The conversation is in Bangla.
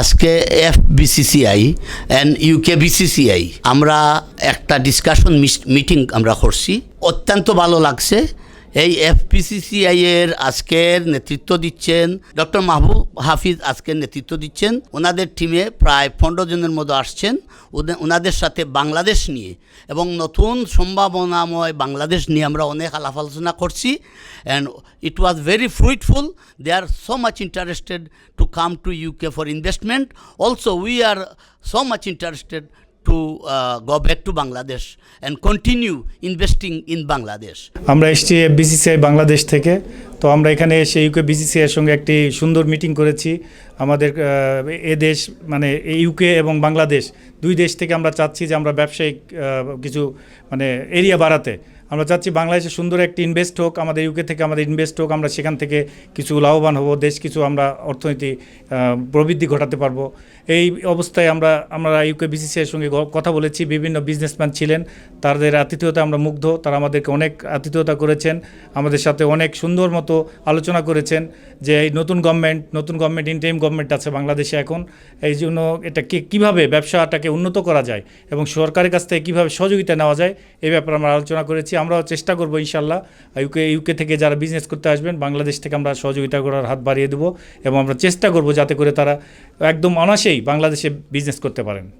আজকে F BCCI and UK BCCI আমরা একটা ডিসকাশন মিটিং আমরা করছি। অত্যন্ত ভালো লাগছে। এই এফপিসিসিআই এর আজকের নেতৃত্ব দিচ্ছেন ডক্টর মাহবুব হাফিজ আজকের নেতৃত্ব দিচ্ছেন। ওনাদের টিমে প্রায় পনেরো জনের মতো আসছেন। ওনাদের সাথে বাংলাদেশ নিয়ে এবং নতুন সম্ভাবনাময় বাংলাদেশ নিয়ে আমরা অনেক আলাপ আলোচনা করছি। And it was very fruitful they are so much interested to come to UK for investment also we are so much interested uh, go back to Bangladesh and continue investing in Bangladesh. আমরা এসেছি বিসিসিআই বাংলাদেশ থেকে তো আমরা এখানে এসে ইউকে বিসিসিআইয়ের সঙ্গে একটি সুন্দর মিটিং করেছি। আমাদের এ দেশ মানে ইউকে এবং বাংলাদেশ দুই দেশ থেকে আমরা চাচ্ছি যে আমরা ব্যবসায়িক কিছু মানে এরিয়া বাড়াতে। আমরা চাচ্ছি বাংলাদেশে সুন্দর একটি ইনভেস্ট হোক, আমাদের ইউকে থেকে আমাদের ইনভেস্ট হোক, আমরা সেখান থেকে কিছু লাভবান হব, দেশ কিছু আমরা অর্থনীতি প্রবৃদ্ধি ঘটাতে পারব। এই অবস্থায় আমরা আমরা ইউকে বিসিসিআইয়ের সঙ্গে কথা বলেছি। বিভিন্ন বিজনেসম্যান ছিলেন, তাদের আতিথেয়তা আমরা মুগ্ধ, তারা আমাদেরকে অনেক আতিথেয়তা করেছেন। আমাদের সাথে অনেক সুন্দর মতো আলোচনা করেছেন যে এই নতুন গভর্নমেন্ট নতুন গভর্নমেন্ট ইন্টারিম গভর্নমেন্ট আছে বাংলাদেশে এখন। এই জন্য এটা কি- কীভাবে ব্যবসাটাকে উন্নত করা যায় এবং সরকারের কাছ থেকে কীভাবে সহযোগিতা নেওয়া যায় এই ব্যাপারে আমরা আলোচনা করেছি। আমরাও চেষ্টা করব ইনশাল্লাহ ইউকে ইউকে থেকে যারা বিজনেস করতে আসবেন, বাংলাদেশ থেকে আমরা সহযোগিতা করার হাত বাড়িয়ে দেবো এবং আমরা চেষ্টা করব যাতে করে তারা একদম অনাসেই বাংলাদেশে বিজনেস করতে পারেন।